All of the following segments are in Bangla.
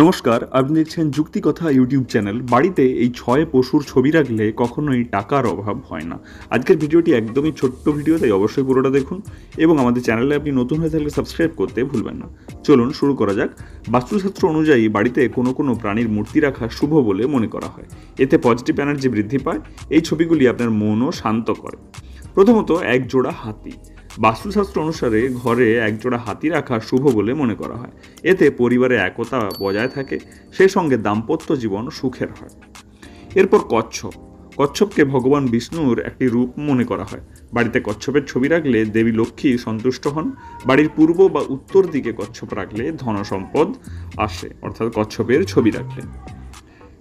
নমস্কার, আপনি দেখছেন যুক্তি কথা ইউটিউব চ্যানেল। বাড়িতে এই ছয় পশুর ছবি রাখলে কখনোই টাকার অভাব হয় না। আজকের ভিডিওটি একদমই ছোট্ট ভিডিও, তাই অবশ্যই পুরোটা দেখুন এবং আমাদের চ্যানেলে আপনি নতুন হয়ে থাকলে সাবস্ক্রাইব করতে ভুলবেন না। চলুন শুরু করা যাক। বাস্তুশাস্ত্র অনুযায়ী বাড়িতে কোনো কোনো প্রাণীর মূর্তি রাখা শুভ বলে মনে করা হয়। এতে পজিটিভ এনার্জি বৃদ্ধি পায়। এই ছবিগুলি আপনার মনও শান্ত করে। প্রথমত এক জোড়া হাতি। বাস্তুশাস্ত্র অনুসারে ঘরে একজোড়া হাতি রাখা শুভ বলে মনে করা হয়। এতে পরিবারে একতা বজায় থাকে সেই সঙ্গে দাম্পত্য জীবন সুখের হয়। এরপর কচ্ছপ। কচ্ছপকে ভগবান বিষ্ণুর একটি রূপ মনে করা হয়। বাড়িতে কচ্ছপের ছবি রাখলে দেবী লক্ষ্মী সন্তুষ্ট হন। বাড়ির পূর্ব বা উত্তর দিকে কচ্ছপ রাখলে ধন সম্পদ আসে, অর্থাৎ কচ্ছপের ছবি রাখলে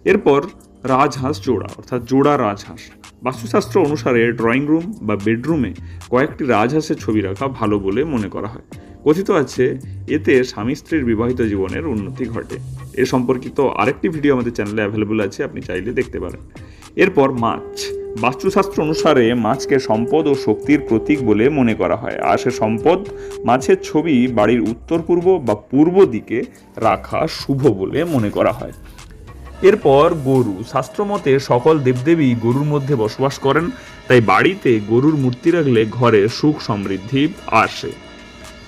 এরপর রাজহাঁস জোড়া, অর্থাৎ জোড়া রাজহাঁস। বাস্তুশাস্ত্র অনুসারে ড্রয়িং রুম বা বেডরুমে কয়েকটি রাজহাঁসের ছবি রাখা ভালো বলে মনে করা হয়। কথিত আছে, এতে স্বামী স্ত্রীর বিবাহিত জীবনের উন্নতি ঘটে। এ সম্পর্কিত আরেকটি ভিডিও আমাদের চ্যানেলে অ্যাভেলেবল আছে, আপনি চাইলে দেখতে পারেন। এরপর মাছ। বাস্তুশাস্ত্র অনুসারে মাছকে সম্পদ ও শক্তির প্রতীক বলে মনে করা হয়। আর সে সম্পদ মাছের ছবি বাড়ির উত্তর পূর্ব বা পূর্ব দিকে রাখা শুভ বলে মনে করা হয়। এরপর গরু। শাস্ত্রমতে সকল দেবদেবী গরুর মধ্যে বসবাস করেন, তাই বাড়িতে গরুর মূর্তি রাখলে ঘরে সুখ সমৃদ্ধি আসে।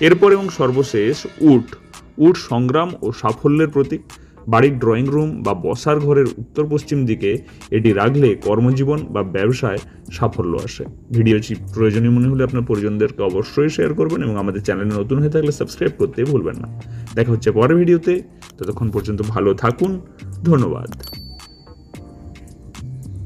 এরপর এবং সর্বশেষ উট। উট সংগ্রাম ও সাফল্যের প্রতীক। বাড়ির ড্রয়িং রুম বা বসার ঘরের উত্তর পশ্চিম দিকে এটি রাখলে কর্মজীবন বা ব্যবসায় সাফল্য আসে। ভিডিওটি প্রয়োজনীয় মনে হলে আপনার পরিজনদেরকে অবশ্যই শেয়ার করবেন এবং আমাদের চ্যানেলে নতুন হয়ে থাকলে সাবস্ক্রাইব করতে ভুলবেন না। দেখা হচ্ছে পরের ভিডিওতে ততক্ষণ পর্যন্ত ভালো থাকুন। ধন্যবাদ।